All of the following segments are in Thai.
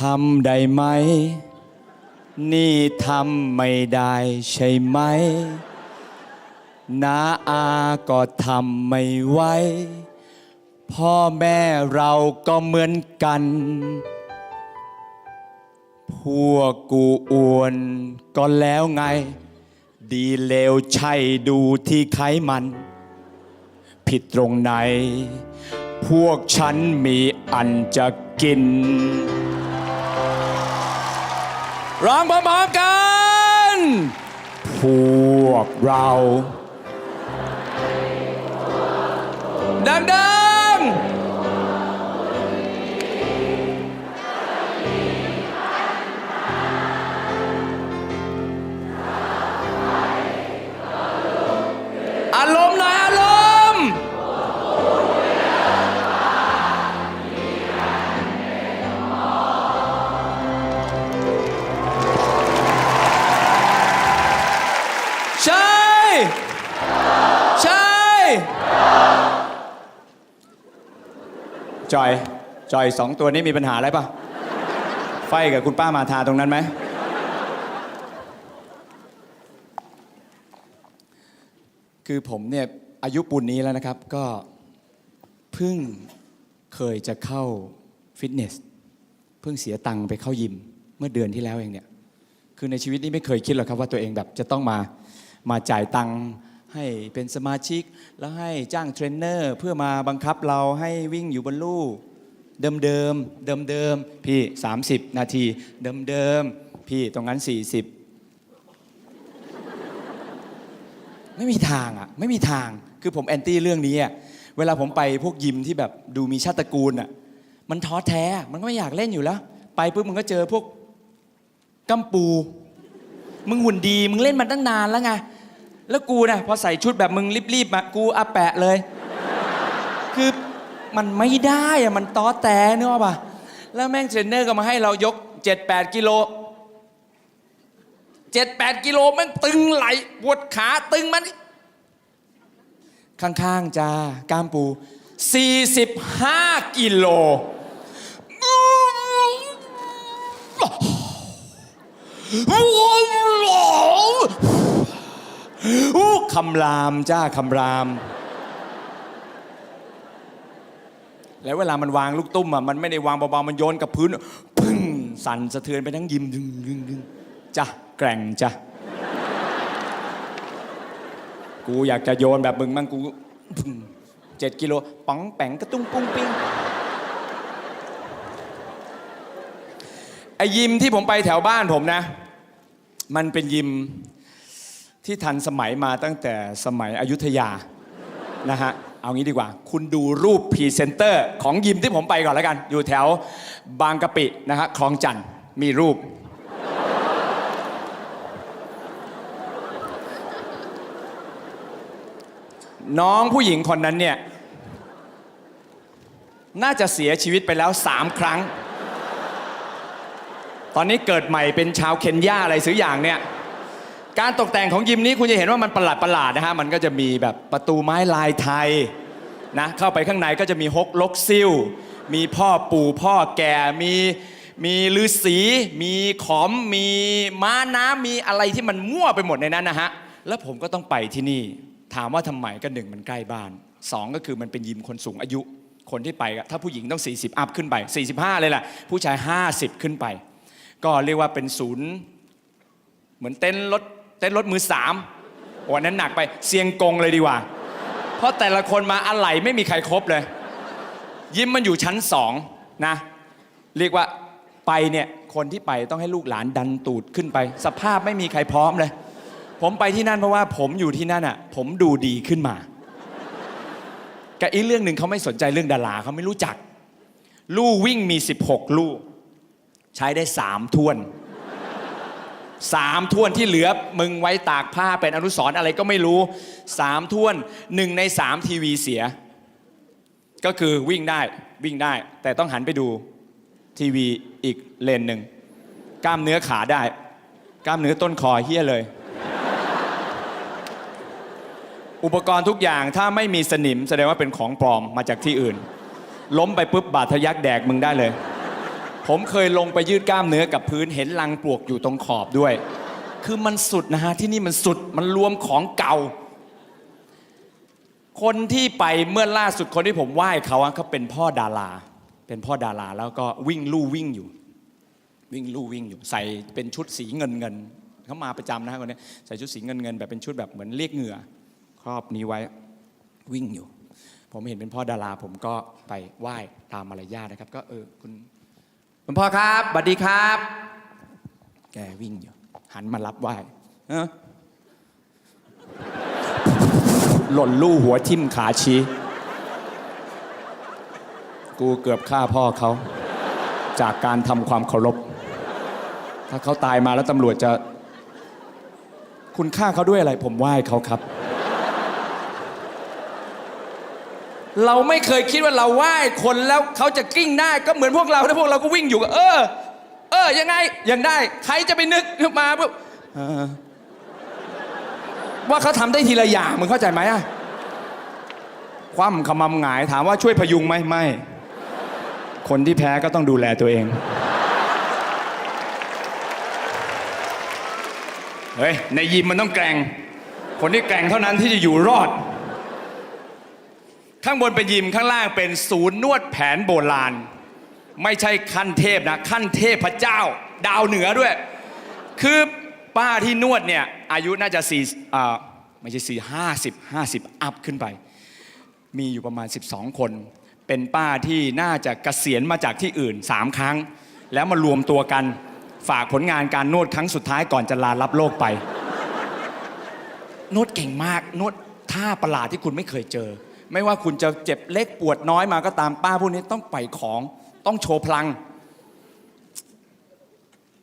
ทำได้ไหม นี่ทำไม่ได้ใช่ไหมน้าอาก็ทำไม่ไหวพ่อแม่เราก็เหมือนกัน พวกกูอ้วนก็แล้วไง ดีเลวใช่ดูที่ไขมัน ผิดตรงไหน พวกฉันมีอันจะกิน ร้องพร้อมๆกัน พวกเรา ดังๆ จอย จอยสองตัวนี้มีปัญหาอะไรปะไฟกับคุณป้ามาทาตรงนั้นไหม คือผมเนี่ย อายุปูนนี้แล้วนะครับ ก็เพิ่งเคยจะเข้าฟิตเนส เพิ่งเสียตังค์ไปเข้ายิม เมื่อเดือนที่แล้วเองเนี่ย คือในชีวิตนี้ไม่เคยคิดหรอกครับว่าตัวเองแบบจะต้องมามาจ่ายตังค์ ให้เป็นสมาชิก แล้วให้จ้างเทรนเนอร์เพื่อมาบังคับเราให้วิ่งอยู่บนลู่เดิมเดิมเดิมเดิมพี่ 30 นาที เดิมเดิมพี่ตรงนั้น 40 ไม่มีทางอะไม่มีทางคือผมแอนตี้เรื่องนี้อะเวลาผมไปพวกยิมที่แบบดูมีชาติกูลอะมันท้อแท้มันก็ไม่อยากเล่นอยู่แล้ว ไปปุ๊บมันก็เจอพวกกัมปู มึงหุ่นดี มึงเล่นมาตั้งนานแล้วไง แล้วกูนะพอใส่ชุดแบบมึงรีบๆมากูอาแปะเลย คือมันไม่ได้อะมันต้อแต่เนอะป่ะแล้วแม่งเทรนเนอร์ก็มาให้เรายก 7-8 กิโล 7-8 กิโลแม่งตึงไหลปวดขาตึงมัน ข้างๆจ้ากล้ามปู 45 กิโล อู้คำรามจ้าคำราม แล้วเวลามันวางลูกตุ้มอะมันไม่ได้วางเบาๆมันโยนกับพื้นปึ้งสั่นสะเทือนไปทั้งยิมดึงดึงดึงจ้ะแกร่งจ้ะกูอยากจะโยนแบบมึงมั่งกูเจ็ดกิโลป๋องแป๋งกระตุ้งปุ้งปิ้งไอยิมที่ผมไปแถวบ้านผมนะ มันเป็นยิม ที่ทันสมัยมาตั้งแต่สมัยอยุธยานะฮะเอางี้ดีกว่า คุณดูรูปพรีเซนเตอร์ของยิมที่ผมไปก่อนแล้วกัน อยู่แถวบางกะปินะฮะคลองจันทน์มีรูป น้องผู้หญิงคนนั้นเนี่ย น่าจะเสียชีวิตไปแล้วสามครั้ง ตอนนี้เกิดใหม่เป็นชาวเคนยาอะไรสักอย่างเนี่ย การตกแต่งของยิมนี้คุณจะเห็นว่ามันประหลาดประหลาดนะฮะมันก็จะมีแบบประตูไม้ลายไทยนะเข้าไปข้างในก็จะมีฮกลกซิ่วมีพ่อปู่พ่อแก่มีมีฤาษีมีขอมมีม้าน้ำมีอะไรที่มันมั่วไปหมดในนั้นนะฮะแล้วผมก็ต้องไปที่นี่ถามว่าทำไมก็หนึ่งมันใกล้บ้านสองก็คือมันเป็นยิมคนสูงอายุคนที่ไปถ้าผู้หญิงต้อง 40 อัพขึ้นไป 45 เลยแหละผู้ชาย 50 ขึ้นไป ก็เรียกว่าเป็นศูนย์ เหมือนเต้นรถ เต้นรถมือสามโอ้อันนั้นหนักไปเซียงกงเลยดีกว่า เพราะแต่ละคนมาอะไหล่ไม่มีใครครบเลย ยิ้มมันอยู่ชั้นสองนะ เรียกว่าไปเนี่ยคนที่ไปต้องให้ลูกหลานดันตูดขึ้นไป สภาพไม่มีใครพร้อมเลย ผมไปที่นั่นเพราะว่าผมอยู่ที่นั่นอะ ผมดูดีขึ้นมากับอีกเรื่องหนึ่งเขาไม่สนใจเรื่องดาราเขาไม่รู้จัก ลู่วิ่งมี 16 ลู่ ใช้ได้สามทวน สามท่วนที่เหลือมึงไว้ตากผ้าเป็นอนุสรณ์อะไรก็ไม่รู้สามท่วนหนึ่งในสามทีวีเสีย ก็คือวิ่งได้วิ่งได้ แต่ต้องหันไปดูทีวีอีกเลนหนึ่งกล้ามเนื้อขาได้ กล้ามเนื้อต้นคอเฮี้ยเลย อุปกรณ์ทุกอย่างถ้าไม่มีสนิมแสดงว่าเป็นของปลอมมาจากที่อื่น ล้มไปปุ๊บบาดทะยักแดกมึงได้เลย ผมเคยลงไปยืดกล้ามเนื้อกับพื้นเห็นลังปลวกอยู่ตรงขอบด้วย คือมันสุดนะฮะที่นี่มันสุดมันรวมของเก่า คนที่ไปเมื่อล่าสุดคนที่ผมไหว้เขาอะเขาเป็นพ่อดารา เป็นพ่อดาราแล้วก็วิ่งลู่วิ่งอยู่ วิ่งลู่วิ่งอยู่ ใส่เป็นชุดสีเงินเงินเขามาประจำนะฮะคนนี้ใส่ชุดสีเงินเงินแบบเป็นชุดแบบเหมือนเรียกเหงื่อครอบนี้ไว้วิ่งอยู่ ผมเห็นเป็นพ่อดารา ผมก็ไปไหว้ตามมารยาทนะครับ ก็เออคุณ คุณพ่อครับสวัสดีครับ แกวิ่งอยู่ หันมารับไหว้เออหล่นลู่หัวทิ่มขาชี้ กูเกือบฆ่าพ่อเขา จากการทำความเคารพ ถ้าเขาตายมาแล้วตำรวจจะ คุณฆ่าเขาด้วยอะไร ผมไหว้เขาครับ เราไม่เคยคิดว่าเราไหว้คนแล้วเขาจะกิ้งได้ก็เหมือนพวกเราถ้าพวกเราก็วิ่งอยู่ก็เออ เออยังไงยังได้ ใครจะไปนึกมาปุ๊บเออว่าเขาทำได้ทีละอย่างมึงเข้าใจไหมอะคว่ำขมำหงายถามว่าช่วยพยุงไหมไม่ คนที่แพ้ก็ต้องดูแลตัวเอง เฮ้ย ในยิมมันต้องแกร่ง คนที่แกร่งเท่านั้นที่จะอยู่รอด ข้างบนเป็นยิมข้างล่างเป็นศูนย์นวดแผนโบราณ ไม่ใช่ขั้นเทพนะ ขั้นเทพเจ้า ดาวเหนือด้วย คือป้าที่นวดเนี่ยอายุน่าจะสี่อ่าไม่ใช่สี่ห้าสิบห้าสิบอัพขึ้นไป มีอยู่ประมาณ 12 คน เป็นป้าที่น่าจะเกษียณมาจากที่อื่น 3 ครั้ง แล้วมารวมตัวกันฝากผลงานการนวดครั้งสุดท้ายก่อนจะลารับโลกไปนวดเก่งมากนวดท่าประหลาดที่คุณไม่เคยเจอ ไม่ว่าคุณจะเจ็บเล็กปวดน้อยมาก็ตามป้าพวกนี้ต้องปล่อยของ ต้องโชว์พลัง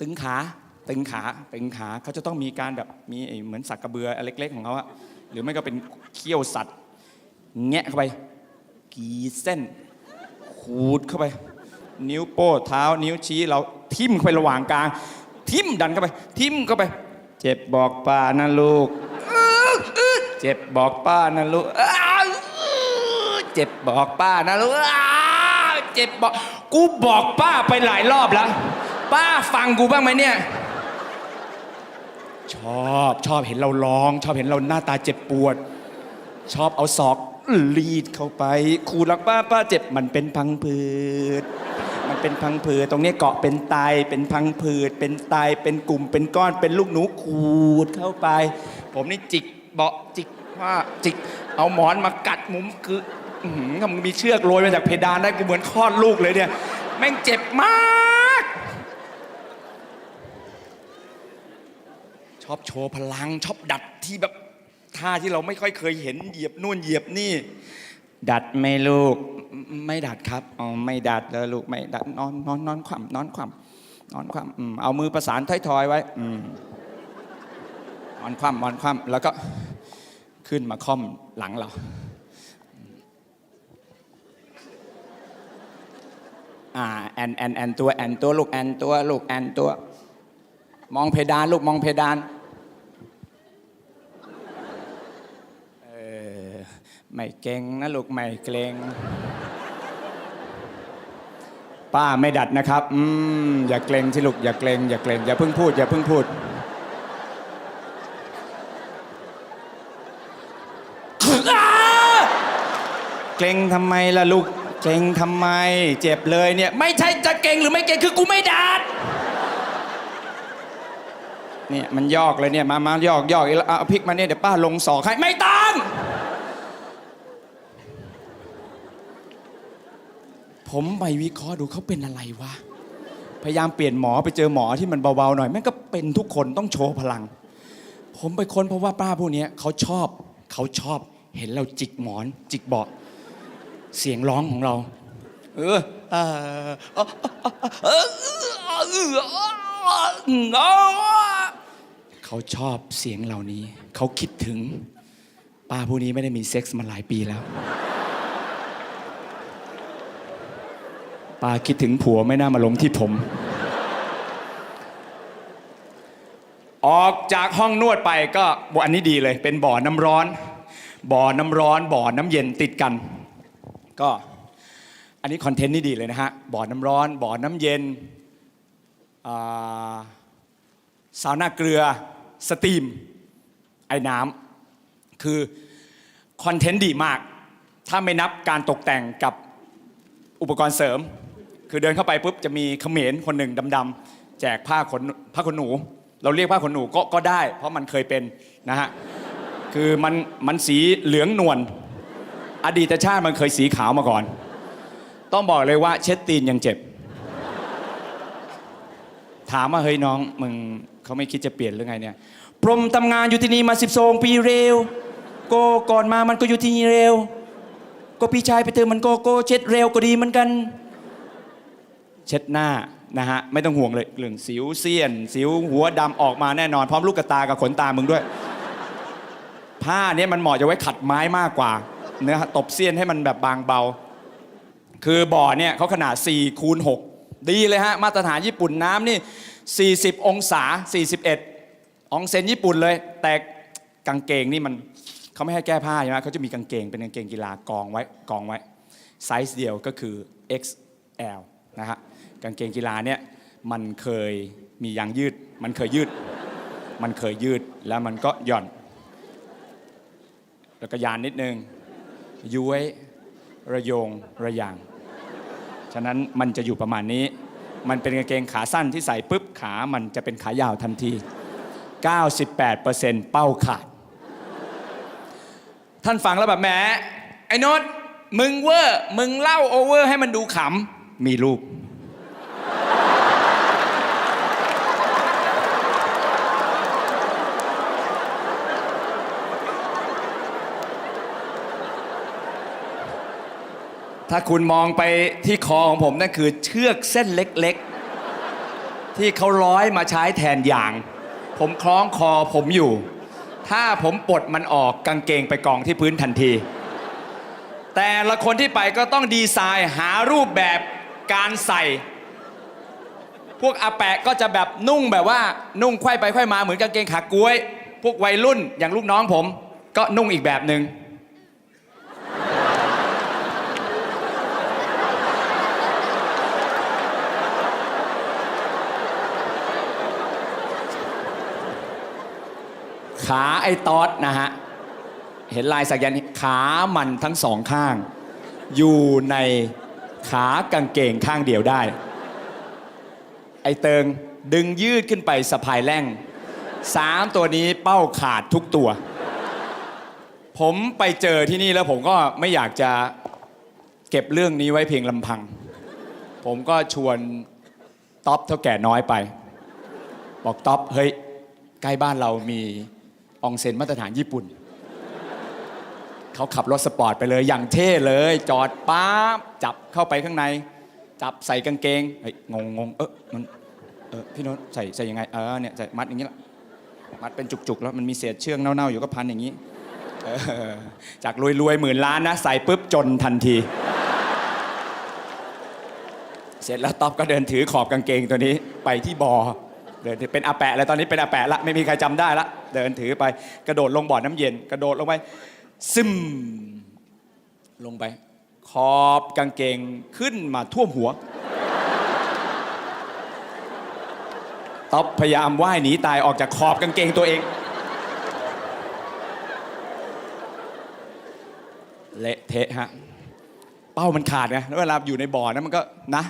ตึงขาตึงขาตึงขาเขาจะต้องมีการแบบมีเหมือนสักกระเบืออันเล็ก ๆ ของเขาอะหรือไม่ก็เป็นเขี้ยวสัตว์แงะเข้าไปกรีดเส้น ขูดเข้าไป นิ้วโป้เท้า นิ้วชี้เราทิ่มเข้าไประหว่างกลาง ทิ่มดันเข้าไป ทิ่มเข้าไป เจ็บบอกป้านะลูกเจ็บบอกป้านะลูก เจ็บบอกป้านะลูกอ้วเจ็บบอกกูบอกป้าไปหลายรอบแล้ว ป้าฟังกูบ้างไหมเนี่ย ชอบชอบเห็นเราร้อง ชอบเห็นเราหน้าตาเจ็บปวด ชอบเอาศอกลีดเข้าไปขูดหลักป้าป้าเจ็บมันเป็นพังผืดมันเป็นพังผืดตรงนี้เกาะเป็นไตเป็นพังผืดเป็นไตเป็นกลุ่มเป็นก้อนเป็นลูกหนูขูดเข้าไป ผมนี่จิกเบาะจิกผ้าจิกเอาหมอนมากัดมุมคือ อื้อหือถ้ามึงมีเชือกโรยมาจากเพดานได้กูเหมือนคลอดลูกเลยเนี่ย แม่งเจ็บมาก ชอบโชว์พลังชอบดัดที่แบบท่าที่เราไม่ค่อยเคยเห็นเหยียบนู่นเหยียบนี่ ดัดไหม่ลูกไม่ไม่ดัดครับอ๋อไม่ดัดแล้วลูกไม่ดัดนอนนอนนอนขวำนอนขวำนอนขวำอืมเอามือประสานท้ายทอยไว้อืมนอนคว่ำนอนคว่ำแล้วก็ขึ้นมาค่อมหลังเรา อ่าแอนแอนแอนตัวแอนตัวลูกแอนตัวลูกแอนตัว มองเพดานลูกมองเพดานเออไม่เก่งนะลูกไม่เกรงป้าไม่ดัดนะครับ อืม อย่าเกรงที่ลูก อย่าเกรง อย่าเกรง อย่าเพิ่งพูด อย่าเพิ่งพูด เกรงทำไมล่ะลูก เกรงทำไม เจ็บเลยเนี่ย ไม่ใช่จะเกรงหรือไม่เกรงคือกูไม่ดัดเนี่ยมันยอกเลยเนี่ย มามายอกยอกเอาพริกมาเนี่ยเดี๋ยวป้าลงสอกให้ไม่ต้องผมไปวิเคราะห์ดูเขาเป็นอะไรวะ พยายามเปลี่ยนหมอไปเจอหมอที่มันเบาๆหน่อยแม่งก็เป็นทุกคนต้องโชว์พลัง ผมไปค้นเพราะว่าป้าพวกนี้เขาชอบ เขาชอบเห็นเราจิกหมอน จิกเบาะ เสียงร้องของเรา เออเออเออเออเออเขาชอบเสียงเหล่านี้ เขาคิดถึงป้าผู้นี้ไม่ได้มีเซ็กส์มาหลายปีแล้วป้าคิดถึงผัวไม่น่ามาลงที่ผม ออกจากห้องนวดไปก็บอันนี้ดีเลย เป็นบ่อน้ำร้อน บ่อน้ำร้อน บ่อน้ำเย็นติดกัน ก็อันนี้คอนเทนต์นี่ดีเลยนะฮะบ่อน้ำร้อนบ่อน้ำเย็นอ่าซาวน่าเกลือสตรีม ไอ้น้ำคือคอนเทนต์ดีมาก ถ้าไม่นับการตกแต่งกับอุปกรณ์เสริม คือเดินเข้าไปปุ๊บจะมีเขมรคนหนึ่งดำๆแจกผ้าขนผ้าขนหนู เราเรียกผ้าขนหนูก็ก็ได้ เพราะมันเคยเป็นนะฮะคือมันมันสีเหลืองนวล อดีตชาติมันเคยสีขาวมาก่อน ต้องบอกเลยว่า เช็ดตีนยังเจ็บ ถามว่าเฮ้ยน้องมึงเขาไม่คิดจะเปลี่ยนหรือไงเนี่ยพรมทำงานอยู่ที่นี่มาสิบสองปีเร็วโกก่อนมามันก็อยู่ที่นี่เร็วก็พี่ชายไปเติมมันโกโก้เช็ดเร็วก็ดีเหมือนกัน เช็ดหน้านะฮะไม่ต้องห่วงเลยเรื่องสิวเซียน สิวหัวดำออกมาแน่นอน พร้อมลูกกระตากับขนตามึงด้วย ผ้าเนี้มันเหมาะจะไว้ขัดไม้มากกว่า เนื้อตบเสี้ยนให้มันแบบบางเบา คือบ่อเนี่ยเขาขนาด4คูณ6ดีเลยฮะ มาตรฐานญี่ปุ่นน้ำนี่ 40 องศา 41 องเซนญี่ปุ่นเลย แต่กางเกงนี่มันเขาไม่ให้แก้ผ้าใช่ไหมเขาจะมีกางเกงเป็นกางเกงกีฬากองไว้กองไว้ไซส์เดียวก็คือ XL นะฮะกางเกงกีฬาเนี่ยมันเคยมียางยืด มันเคยยืด มันเคยยืดแล้วมันก็หย่อน แล้วก็ยานนิดนึง ย้วยระยงระยาง ฉะนั้นมันจะอยู่ประมาณนี้ มันเป็นกางเกงขาสั้นที่ใส่ปุ๊บขามันจะเป็นขายาวทันที 98%เป้าขาด ท่านฟังแล้วแบบแหมไอ้นนตมึงเวอร์ มึงเล่าโอเวอร์ให้มันดูขำ มีรูป ถ้าคุณมองไปที่คอของผมนั่นคือเชือกเส้นเล็กๆ ที่เขาร้อยมาใช้แทนยาง ผมคล้องคอผมอยู่ ถ้าผมปลดมันออกกางเกงไปกองที่พื้นทันที แต่ละคนที่ไปก็ต้องดีไซน์หารูปแบบการใส่ พวกอาแปะก็จะแบบนุ่งแบบว่านุ่งไขว้ไปไขว้มาเหมือนกางเกงขากล้วย พวกวัยรุ่นอย่างลูกน้องผม ก็นุ่งอีกแบบหนึ่ง ขาไอ้ตอดนะฮะ เห็นลายสักยันต์ขามันทั้งสองข้าง อยู่ในขากางเกงข้างเดียวได้ ไอ้เติงดึงยืดขึ้นไปสะพายแร่งสามตัวนี้เป้าขาดทุกตัว ผมไปเจอที่นี่แล้วผมก็ไม่อยากจะเก็บเรื่องนี้ไว้เพียงลำพัง ผมก็ชวนท็อปเท่าแก่น้อยไป บอกท็อปเฮ้ย ใกล้บ้านเรามี องเซ็นมาตรฐานญี่ปุ่น เขาขับรถสปอร์ตไปเลยอย่างเท่เลย จอดป๊าบจับเข้าไปข้างใน จับใส่กางเกงเฮ้ยงงงงเออมันเออพี่โน้ตใส่ใส่ยังไงเออเนี่ยใส่มัดอย่างนี้ละมัดเป็นจุกๆ แล้วมันมีเศษเชือกเน่าๆอยู่ก็พันอย่างนี้จากรวยๆหมื่นล้านนะใส่ปุ๊บจนทันที เสร็จแล้วต๊อบก็เดินถือขอบกางเกงตัวนี้ไปที่บอ่อ เดินถือเป็นอาแปะแล้วตอนนี้เป็นอาแปะละไม่มีใครจำได้ละเดินถือไปกระโดดลงบ่อน้ำเย็น กระโดดลงไปซึมลงไป ขอบกางเกงขึ้นมาท่วมหัวต๊อบพยายามว่ายหนีตายออกจากขอบกางเกงตัวเอง เละเทะฮะเป้ามันขาดไงแล้วเวลาอยู่ในบ่อนั้นมันก็นะ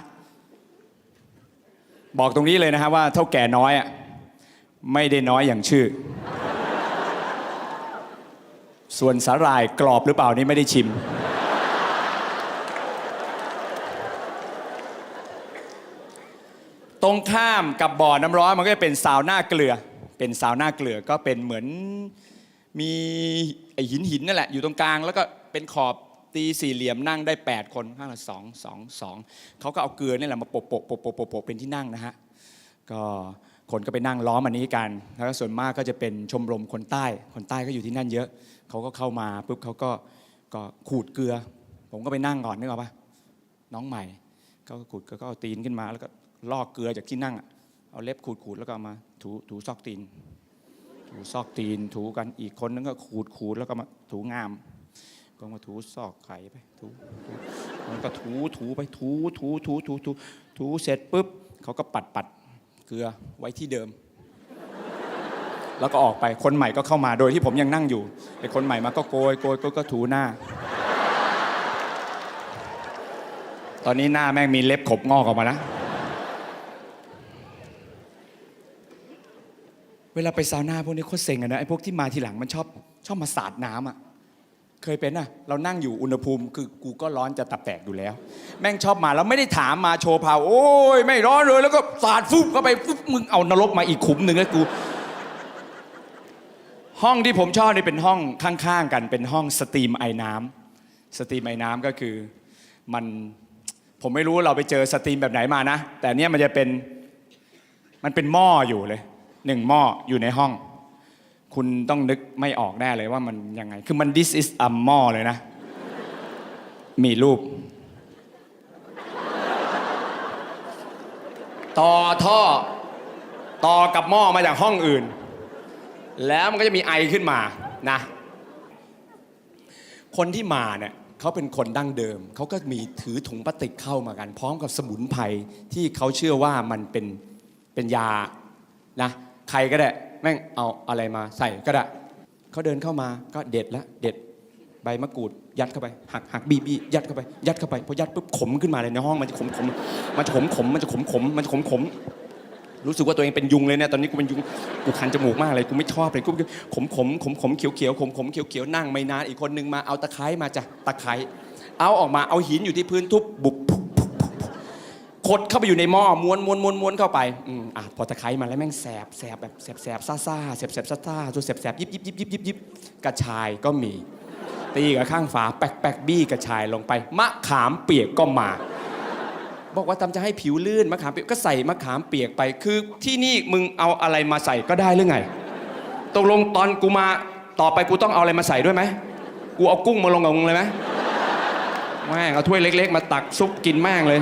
บอกตรงนี้เลยนะฮะว่าเท่าแก่น้อยอะไม่ได้น้อยอย่างชื่อ ส่วนสาหร่ายกรอบหรือเปล่านี่ไม่ได้ชิม ตรงข้ามกับบ่อน้ำร้อนมันก็จะเป็นซาวน่าเกลือ เป็นซาวน่าเกลือก็เป็นเหมือนมีไอหินหินนั่นแหละอยู่ตรงกลางแล้วก็เป็นขอบ ตีสี่เหลี่ยมนั่งได้ 8 คนข้างละสองสองสองเขาก็เอาเกลือนี่แหละมาโปะโปะโปะโปะโปะเป็นที่นั่งนะฮะก็คนก็ไปนั่งล้อมอันนี้กัน แล้วก็ส่วนมากก็จะเป็นชมรมคนใต้ คนใต้ก็อยู่ที่นั่นเยอะ เขาก็เข้ามาปุ๊บเขาก็ก็ขูดเกลือ ผมก็ไปนั่งก่อนนึกออกปะน้องใหม่เขาก็ขูดเกลือก็เอาตีนขึ้นมา แล้วก็ลอกเกลือจากที่นั่ง เอาเล็บขูดขูดแล้วก็เอามาถูถูซอกตีน ถูซอกตีน ถูกันอีกคนนึงก็ขูดขูดแล้วก็มาถูงาม ก็มาถูซอกไข่ไปถูมันก็ถูถูไปถูถูถูถูถูถูเสร็จปุ๊บเขาก็ปัดปัดเกลือไว้ที่เดิม แล้วก็ออกไปคนใหม่ก็เข้ามาโดยที่ผมยังนั่งอยู่ไอ้คนใหม่มาก็โกยโกยโกยก็ถูหน้า ตอนนี้หน้าแม่งมีเล็บขบงอกออกมาแล้วเวลาไปซาวน่าพวกนี้โคตรเซ็งอะนะไอ้พวกที่มาทีหลังมันชอบชอบมาสาดน้ำอะ เคยเป็นอะเรานั่งอยู่อุณหภูมิคือกูก็ร้อนจะตับแตกอยู่แล้ว แม่งชอบมาแล้วไม่ได้ถามมาโชว์พาวโอ้ยไม่ร้อนเลยแล้วก็สาดฟุบเข้าไปฟุบมึงเอานรกมาอีกขุมหนึ่งแล้วกู ห้องที่ผมชอบนี่เป็นห้องข้างๆกันเป็นห้องสตรีมไอ้น้ำสตรีมไอ้น้ำก็คือมันผมไม่รู้เราไปเจอสตรีมแบบไหนมานะ แต่เนี่ยมันจะเป็นมันเป็นหม้ออยู่เลยหนึ่งหม้ออยู่ในห้อง คุณต้องนึกไม่ออกแน่เลยว่ามันยังไง คือมัน this is a หม้อเลยนะ มีรูปต่อท่อ ต่อกับหม้อมาจากห้องอื่น แล้วมันก็จะมีไอขึ้นมานะ คนที่มาเนี่ยเขาเป็นคนดั้งเดิม เขาก็มีถือถุงพลาสติกเข้ามากัน พร้อมกับสมุนไพรที่เขาเชื่อว่ามันเป็นเป็นยานะ ใครก็ได้ แม่งเอาอะไรมาใส่ก็ได้เขาเดินเข้ามาก็เด็ดละเด็ดใบมะกรูดยัดเข้าไปหักหักบีบียัดเข้าไป ยัดเข้าไปพอยัดปุ๊บขมขึ้นมาเลยในห้องมันจะขมขมมันจะขมขมมันจะขมขมมันจะขมขมรู้สึกว่าตัวเองเป็นยุงเลยเนี่ยตอนนี้กูเป็นยุงกูคันจมูกมากเลยกูไม่ชอบเลยกูขมขมขมขมเขียวเขียวขมขมเขียวเขียวนั่งไม่นานอีกคนนึงมาเอาตะไคร้มาจ้ะตะไคร้เอาออกมาเอาหินอยู่ที่พื้นทุบบุบ ขดเข้าไปอยู่ในหม้อม้วนม้วนม้วนม้วนเข้าไปอืมอะพอตะไคร้มาแล้วแม่งแสบแสบแบบแสบแสบซ่าซ่าแสบแสบซ่าซ่าตัวแสบแสบยิบยิบยิบยิบยิบยิบกระชายก็มี ตีกับข้างฝาแปกแปกบี้กระชายลงไป มะขามเปียกก็มา บอกว่าทำจะให้ผิวลื่นมะขามเปียกก็ใส่มะขามเปียกไป คือที่นี่มึงเอาอะไรมาใส่ก็ได้หรือไงตกลงตอนกูมาต่อไปกูต้องเอาอะไรมาใส่ด้วยไหมกูเอากุ้งมาลงกับมึงเลยไหมแม่งเอาถ้วยเล็ก ๆ มาตักซุปกินแม่งเลย